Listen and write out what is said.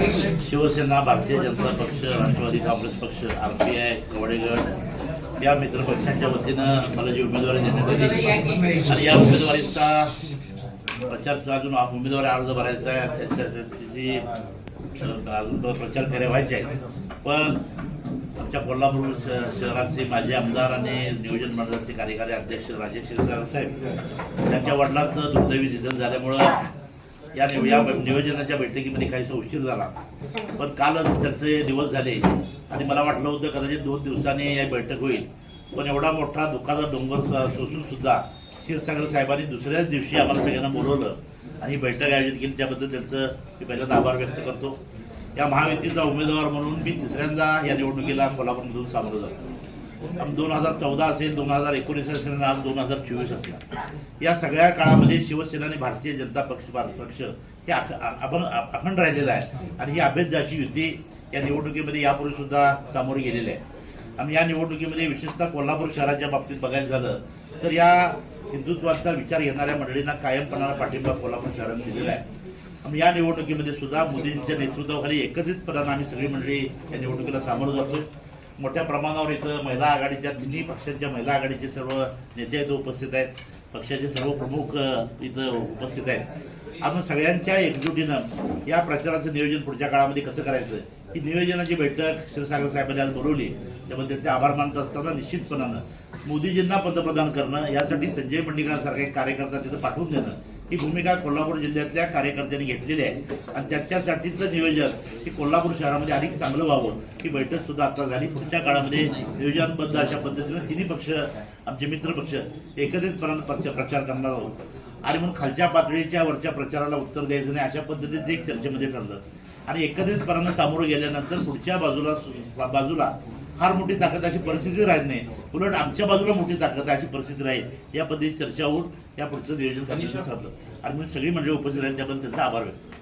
शिवसेना भारतीय जनता पक्ष राष्ट्रवादी काँग्रेस पक्ष R P I कवडेगड या मित्रपक्षांच्या वतीनं मला जी उमेदवारी देण्यात आली. आणि या उमेदवारीचा प्रचार अजून उमेदवारी अर्ज भरायचा आहे त्याच्यासाठी अजून प्रचार फेऱ्या व्हायचे आहेत. पण आमच्या कोल्हापूर श- शहराचे माजी आमदार आणि नियोजन मंडळाचे कार्यकारी अध्यक्ष राजेश क्षीरसागर साहेब त्यांच्या वडिलांचं दुर्दैवी निधन झाल्यामुळं या या नियोजनाच्या बैठकीमध्ये काहीसा उशीर झाला. पण कालच त्याचे दिवस झाले. आणि मला वाटलं होतं कदाचित दोन दिवसांनी या बैठक होईल. पण एवढा मोठा दुःखाचा डोंगर सोसून सुद्धा क्षीरसागर साहेबांनी दुसऱ्याच दिवशी आम्हाला सगळ्यांना बोलवलं. आणि ही बैठक आयोजित केली. त्याबद्दल त्यांचं मी पहिल्यांदा आभार व्यक्त करतो. या महायुतीचा उमेदवार म्हणून मी तिसऱ्यांदा या निवडणुकीला कोल्हापूरमधून सामोरं जातो. दोन हजार चौदा असेल दोन हजार एकोणीस असेल आणि आज दोन हजार चोवीस असेल. या सगळ्या काळामध्ये शिवसेना आणि भारतीय जनता पक्ष पक्ष हे आपण अखंड राहिलेलं आहे. आणि ही अभेद्याची युती या निवडणुकीमध्ये यापूर्वी सुद्धा सामोरे गेलेली आहे. आणि या निवडणुकीमध्ये विशेषतः कोल्हापूर शहराच्या बाबतीत बघायचं झालं तर या हिंदुत्वाचा विचार घेणाऱ्या मंडळींना कायमपणाला पाठिंबा कोल्हापूर शहराने दिलेला आहे. या निवडणुकीमध्ये सुद्धा मोदींच्या नेतृत्वाखाली एकत्रितपणानं आम्ही सगळी मंडळी या निवडणुकीला सामोरं जातो मोठ्या प्रमाणावर इथं महिला आघाडीच्या तिन्ही पक्षांच्या महिला आघाडीचे सर्व नेते इथं उपस्थित आहेत. पक्षाचे सर्व प्रमुख इथं उपस्थित आहेत. आपण सगळ्यांच्या एकजुटीनं या प्रचाराचं नियोजन पुढच्या काळामध्ये कसं करायचं? ही नियोजनाची बैठक क्षीरसागर साहेबांनी आज बोलवली. त्याबद्दल त्यांचे आभार मानत असताना निश्चितपणानं मोदीजींना पंतप्रधान करणं यासाठी संजय मंडिकांसारखे कार्यकर्ता तिथं पाठवून देणं ही भूमिका कोल्हापूर जिल्ह्यातल्या कार्यकर्त्यांनी घेतलेली आहे. आणि त्याच्यासाठीचं नियोजन हे कोल्हापूर शहरामध्ये अधिक चांगलं व्हावं ही बैठक सुद्धा आता झाली. पुढच्या काळामध्ये नियोजनबद्ध अशा पद्धतीनं तिन्ही पक्ष आमचे मित्र पक्ष एकत्रितपणानं प्रचार प्रचार करणार आहोत. आणि म्हणून खालच्या पातळीच्या वरच्या प्रचाराला उत्तर द्यायचं नाही अशा पद्धतीचं एक चर्चेमध्ये ठरलं. आणि एकत्रितपणानं सामोरं गेल्यानंतर पुढच्या बाजूला सु- बाजूला फार मोठी ताकद अशी परिस्थिती राहत नाही. उलट आमच्या बाजूला मोठी ताकद आहे अशी परिस्थिती राहील. या पद्धती चर्चा होऊन या पुढचं नियोजन करण्याचं ठरलं. आणि मी सगळी मंडळी उपस्थित राहील त्याबद्दल त्यांचा आभार व्यक्त